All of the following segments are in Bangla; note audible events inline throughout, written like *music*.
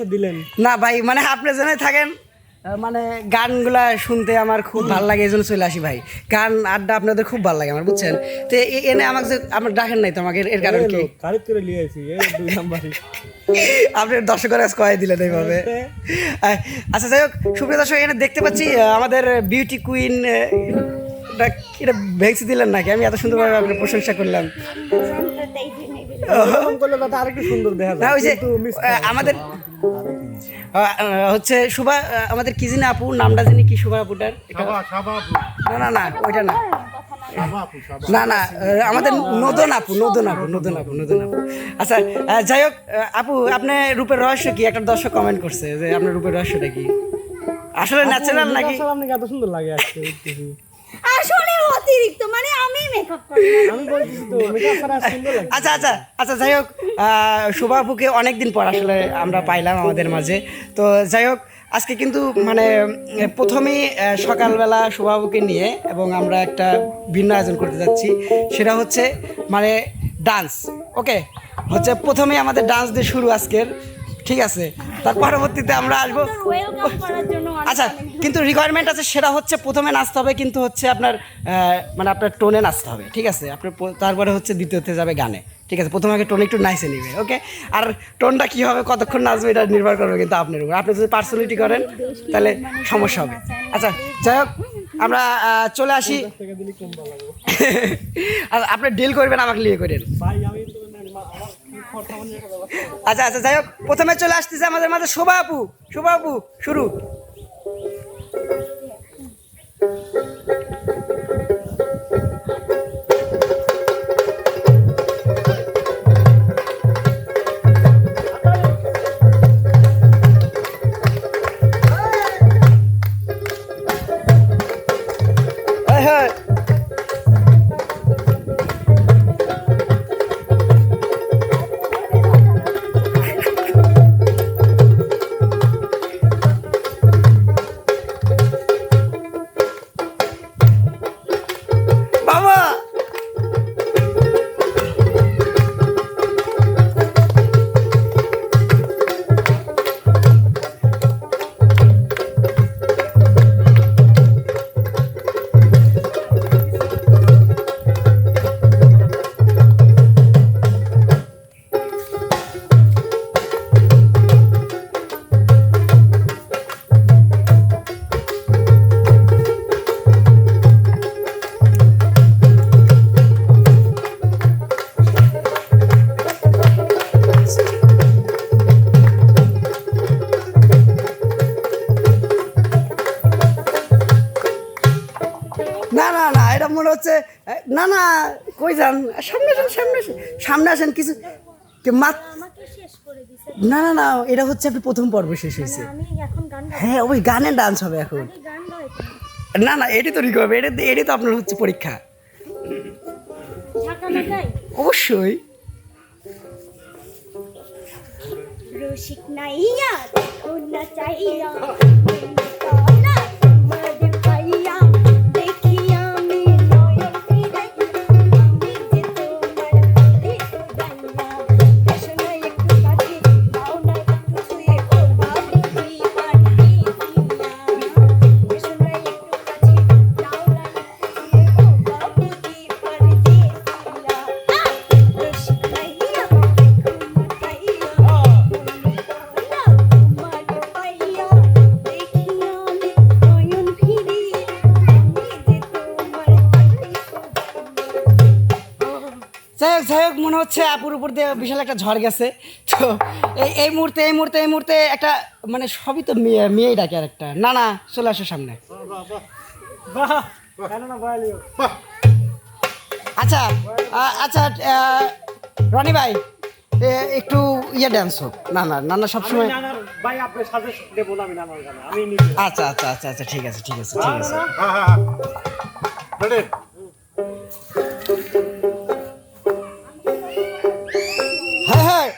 এসে দিলেন? না ভাই মানে আপনি জেনে থাকেন মানে গানগুলা শুনতে আমার খুব ভালো লাগে এই জন্য চলে আসি ভাই। গান আড্ডা আপনাদের খুব ভালো লাগে আমার বুঝছেন? তো এনে আমাকে যে আমার ডাকেন নাই তো আমাকে এর- কারণ কি? গাড়িত করে নিয়ে আসি দুই নাম্বারই। আপনি দর্শকের কাছে কয়ে দিলেন এইভাবে। আচ্ছা। যাই হোক সুপ্রিয় দর্শক এখানে দেখতে পাচ্ছি আমাদের বিউটি কুইন এটা ভ্যাক্সি দিলেন নাকি? আমি এত সুন্দরভাবে আপনার প্রশংসা করলাম। আমাদের হচ্ছে শুভা আমাদের কি জিনা আপু নামটা জানি কি শুভা আপুটার? না না না ওইটা না। না না আমাদের নদন আপু নদন আপু নদন আপু নদন আপু। আচ্ছা যাই হোক আপু আপনার রূপের রহস্য কি? একটা দর্শক কমেন্ট করছে যে আপনার রূপের রহস্যটা কি? আসলে ন্যাচারাল নাকি? আসলে আপনাকে এত সুন্দর লাগে আসলে অতিরিক্ত মানে আমি মেকআপ করি আমি বলতেছি তো মেকআপ ছাড়া সুন্দর লাগে আচ্ছা আচ্ছা আচ্ছা যাই হোক আহ, শুভা আপুকে পর আসলে আমরা পাইলাম আমাদের মাঝে। তো যাই হোক আজকে কিন্তু মানে প্রথমেই সকালবেলা শুভাবুকে নিয়ে এবং আমরা একটা ভিন্ন আয়োজন করতে যাচ্ছি। সেটা হচ্ছে মানে ডান্স ওকে হচ্ছে প্রথমেই আমাদের ডান্স দিয়ে শুরু আজকের ঠিক আছে? তার পরবর্তীতে আমরা আসব। আচ্ছা কিন্তু রিকোয়ারমেন্ট আছে সেটা হচ্ছে প্রথমে নাচতে হবে কিন্তু হচ্ছে আপনার মানে আপনার টোনে নাচতে হবে ঠিক আছে? আপনার তারপরে হচ্ছে দ্বিতীয়তে যাবে গানে ঠিক আছে? প্রথমে আগে টোনে একটু নাইসে নিবে ওকে আর টোনটা কী হবে কতক্ষণ নাচবে এটা নির্ভর করবে কিন্তু আপনার উপর। আপনি যদি পার্সোনালিটি করেন তাহলে সমস্যা হবে। আচ্ছা যাই হোক আমরা চলে আসি। *laughs* আর আপনি ডিল করবেন আমাকে নিয়ে করেন। আচ্ছা আচ্ছা যাই হোক প্রথমে চলে আসতেছে আমাদের মাঝে শোভা আপু শোভা আপু শুরু। সামনে আসেন সামনে আসেন সামনে আসেন কিছু না না না এটা হচ্ছে আপনি প্রথম পর্ব শেষ হয়েছে। গান গাই হ্যাঁ ওই গানের ডান্স হবে এখন। না না এটি তো রিকভার এটা এটি তো আপনার হচ্ছে পরীক্ষা। অবশ্যই। রসিক নাইয়া চাইয়া। হচ্ছে আপুর উপর দিয়ে বিশাল একটা ঝড় গেছে। তো এই এই মুহূর্তে এই মুহূর্তে এই মুহূর্তে একটা মানে সবই তো মেয়ে মেয়েই ডাকে আর একটা না না চলে আসো সামনে। আচ্ছা আচ্ছা রনি ভাই একটু ইয়ে ডান্স হোক। না না না না সবসময় ভাই আপনি সাজেস্ট দেবো আমি নানার গানে। আমি আচ্ছা আচ্ছা আচ্ছা আচ্ছা ঠিক আছে ঠিক আছে ঠিক আছে। হ্যাঁ হ্যাঁ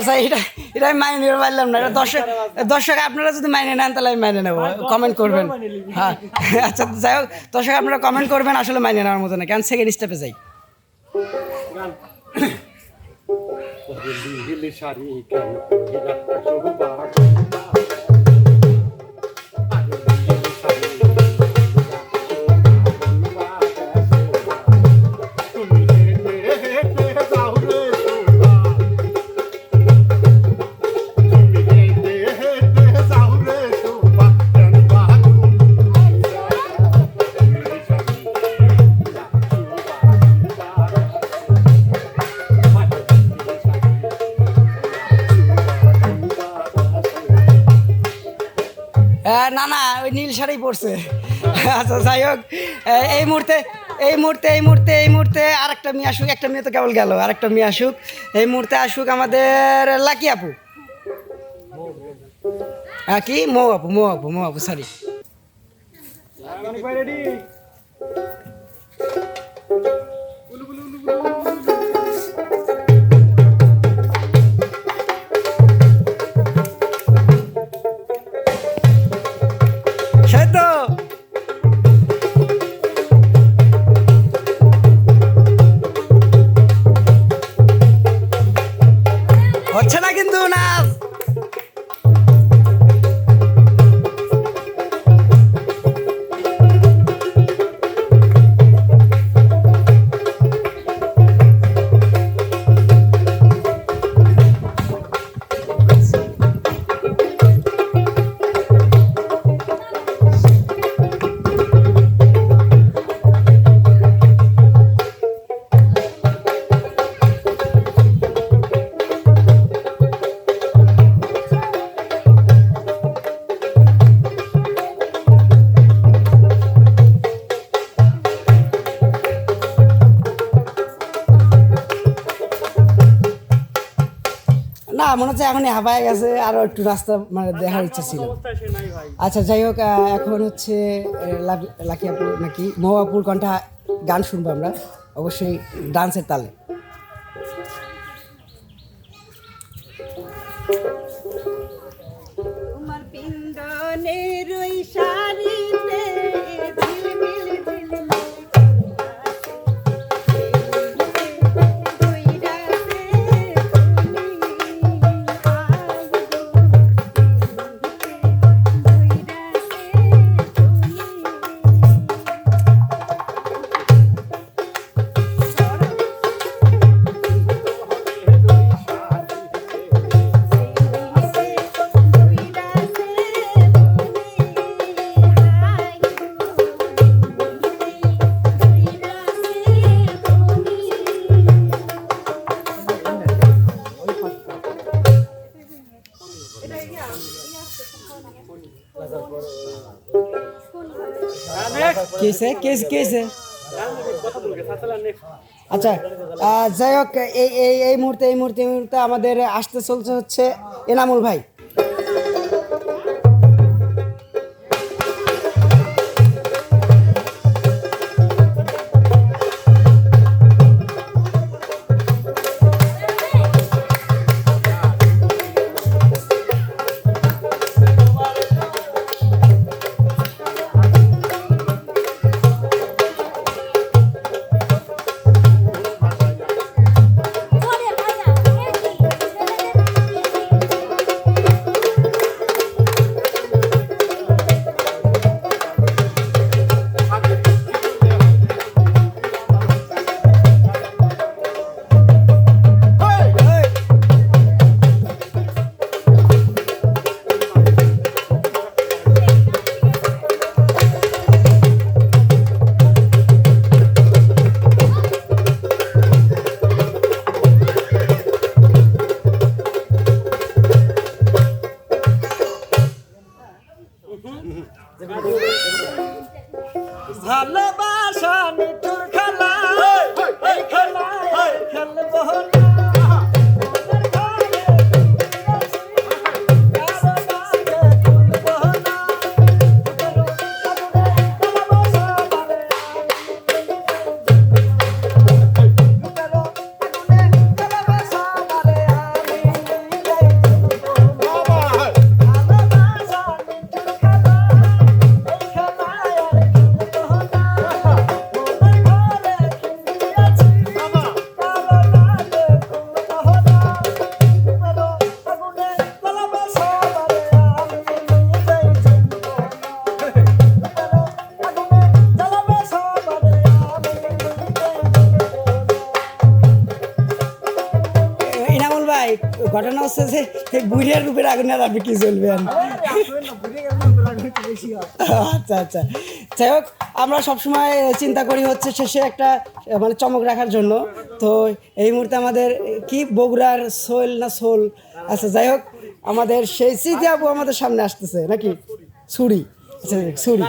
আচ্ছা এটা এটা আমি মাইনে নিতে পারলাম না। এটা দর্শক দর্শক আপনারা যদি মাইনে নেন তাহলে আমি মাইনে নেব। কমেন্ট করবেন। হ্যাঁ। আচ্ছা যাই হোক দর্শক আপনারা কমেন্ট করবেন আসলে মাইনে নেওয়ার মতো না। *coughs* কেন সেকেন্ড স্টেপে যাই। দিল্লি শাড়ি না না, ওই নীল শাড়ি পরছে। আচ্ছা যাই হোক এই মুহূর্তে এই মুহূর্তে এই মুহূর্তে এই মুহূর্তে আর একটা মেয়ে আসুক, একটা মেয়ে তো কেবল গেল আর একটা মেয়ে আসুক, এই মুহূর্তে আসুক আমাদের লাকি আপু। হ্যাঁ কি? মৌ আপু মৌ আপু মৌ আপু সরি মনে হচ্ছে এখন হাঁপায় গেছে আরও একটু রাস্তা মানে দেখার ইচ্ছা ছিল। আচ্ছা যাই হোক এখন হচ্ছে লাক- আপুর নাকি মহাপুর কণ্ঠা গান শুনব আমরা। অবশ্যই ডান্সের তালে। আচ্ছা যাই হোক এই এই মুহূর্তে এই মুহূর্তে এই মুহূর্তে আমাদের আসতে চলছে হচ্ছে এনামুল ভাই। হচ্ছে যে এই বুড়িয়ার রূপের আগুনে আর আপনি কি চলবেন আচ্ছা আচ্ছা। যাই হোক, আমরা সবসময় চিন্তা করি হচ্ছে শেষে একটা মানে চমক রাখার জন্য। তো এই মুহূর্তে আমাদের কি বগুড়ার সোল না সোল? আচ্ছা যাই হোক, আমাদের সেই স্মৃতি আপু আমাদের সামনে আসতেছে, নাকি? ছুরি। আচ্ছা ছুরি।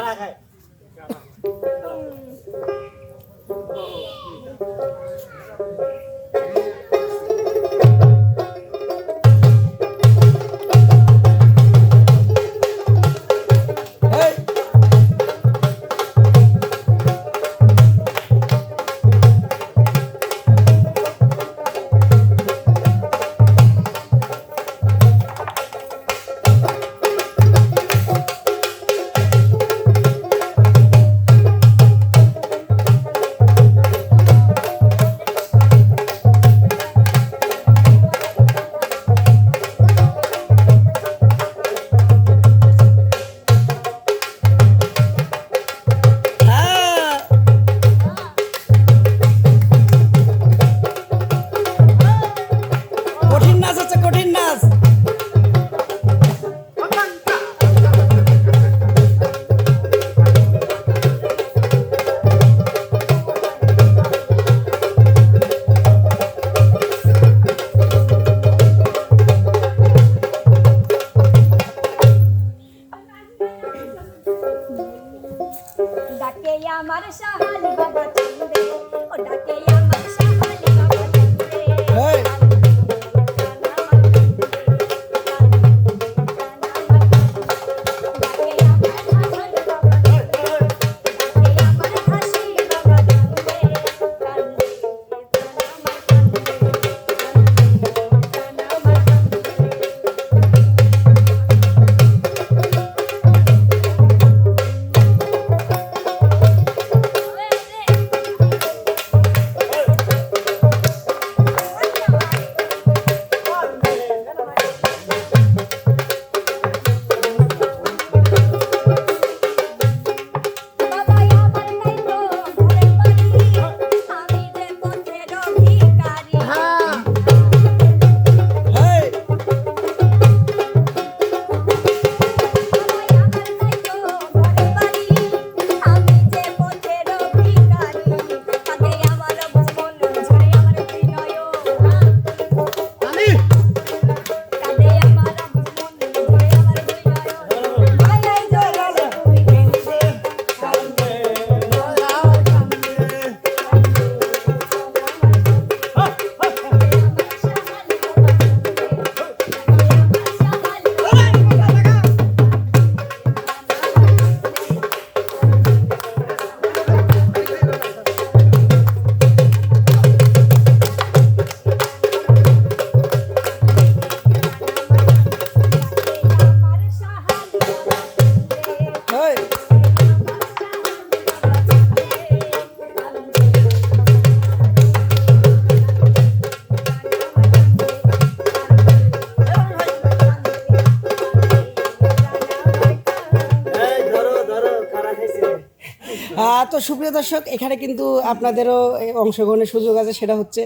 তো সুপ্রিয় দর্শক এখানে কিন্তু আপনাদেরও অংশগ্রহণের সুযোগ আছে। সেটা হচ্ছে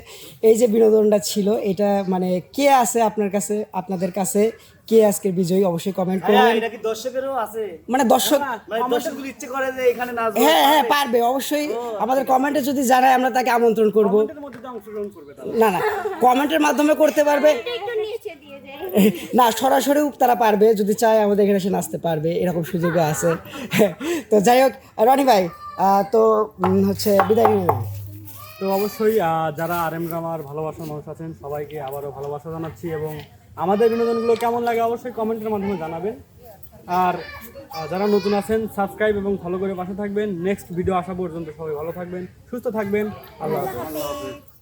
এই যে বিনোদনটা ছিল এটা মানে কে আছে আপনার কাছে আপনাদের কাছে কে আজকের বিজয়ী অবশ্যই কমেন্ট করবেন। এটা কি দর্শকেরও আছে? মানে দর্শক মানে দর্শকগুলো ইচ্ছে করে যে এখানে নাচবো হ্যাঁ হ্যাঁ পারবে। অবশ্যই। আমাদের কমেন্টে যদি জানায় আমরা তাকে আমন্ত্রণ করব। না না কমেন্টের মাধ্যমে করতে পারবে। একটু নিচে দিয়ে যাই না সরাসরি তারা পারবে যদি চায় আমাদের এখানে এসে নাচতে পারবে এরকম সুযোগও আছে। তো যাই হোক রনি ভাই তো হচ্ছে বিদায় নিয়ে। তো অবশ্যই যারা আর এম ড্রামার ভালোবাসার মানুষ আছেন, সবাইকে আবারও ভালোবাসা জানাচ্ছি এবং আমাদের বিনোদনগুলো কেমন লাগে অবশ্যই কমেন্টের মাধ্যমে জানাবেন। আর যারা নতুন আছেন সাবস্ক্রাইব এবং ফলো করে বাসা থাকবেন। নেক্সট ভিডিও আসা পর্যন্ত সবাই ভালো থাকবেন, সুস্থ থাকবেন। আল্লাহ হাফেজ।